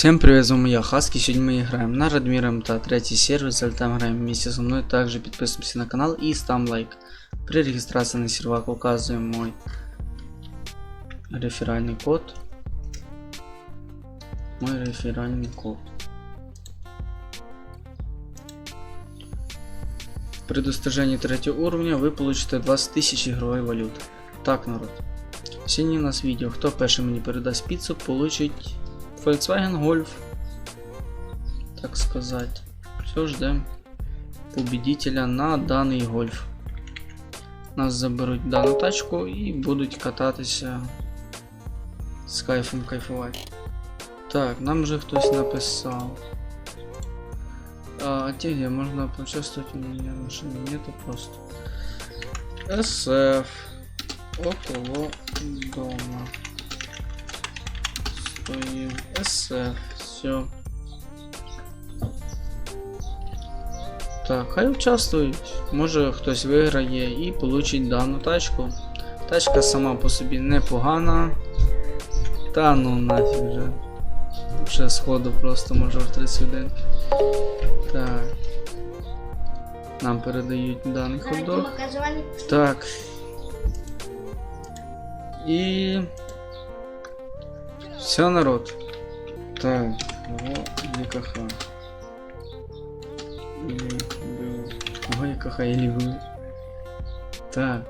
Всем привет, с вами я, Хаски. Сегодня мы играем на Радмир МТ, третий сервис, залетаем играем вместе со мной. Также подписываемся на канал и ставим лайк. При регистрации на сервак указываем мой реферальный код. Мой реферальный код. При достижении третьего уровня вы получите 20 тысяч игровой валюты. Так, народ. Сьогодні у нас відео. Хто перший мені передасть піцу, получить Volkswagen Golf. Так сказать. Все, ждем победителя на даний гольф. Нас заберуть дану тачку і будуть кататися з кайфом кайфувати. Так, нам вже хтось написав. А где можно поучаствовать у меня в машине нету просто. SF около дома. Стоим SF. Все. Так, хай участвують. Може хтось виграє і получить дану тачку. Тачка сама по собі непогана. Та ну нафіг вже. Вже сходу просто мажор 31. Так. Нам передають даний ходок. Так. І. Все, народ. Так, во ЕКХ. Или был. Ого, ЕКХ или был. Так.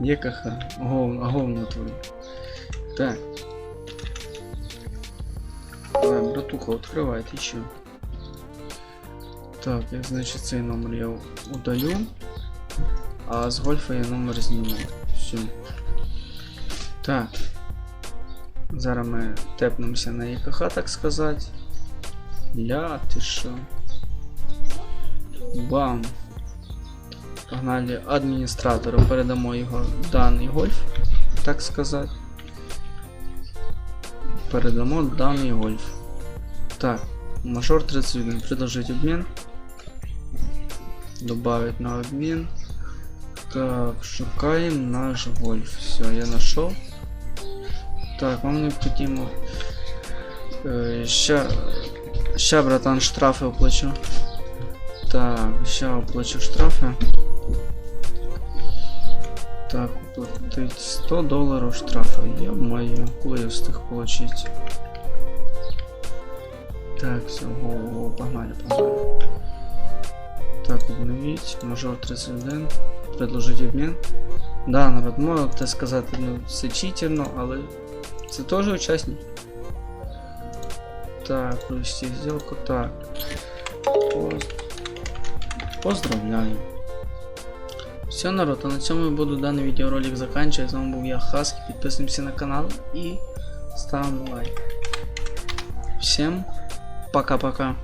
ЕКХ. Говно, говно твой. Так. Давай, братуха, открывай, ты чё? Так, я, значит, цей номер я удалю. А з гольфа я номер зніму. Все. Так. Зараз ми тепнемося на ЄКХ, так сказати. Ля, ти що? Бам. Погнали адміністратору, передамо його даний гольф, так сказати. Передамо даний гольф. Так, мажор 31, предложить обмен. Добавить на обмен. Так, шукаем наш гольф. Все, я нашел. Так, вам необходимо. Э, ща, ща, братан, штрафы оплачу. Так, ща оплачу штрафы. Так, уплатить 100 долларов штрафа. Ё-моё, коли я встиг получить. Так, все, го, го, погнали, погнали. Так, обновить. Мажор 31. Предложить обмін. Да, народ, можете сказати, ну, це читерно, але це теж учасник. Так, провести сделку. Так. Поз... Поздравляю. Все, народ, а на цьому я буду даний відеоролик заканчивать. З вами був я Хаски. Підписуємося на канал і ставимо лайк. Всем пока-пока.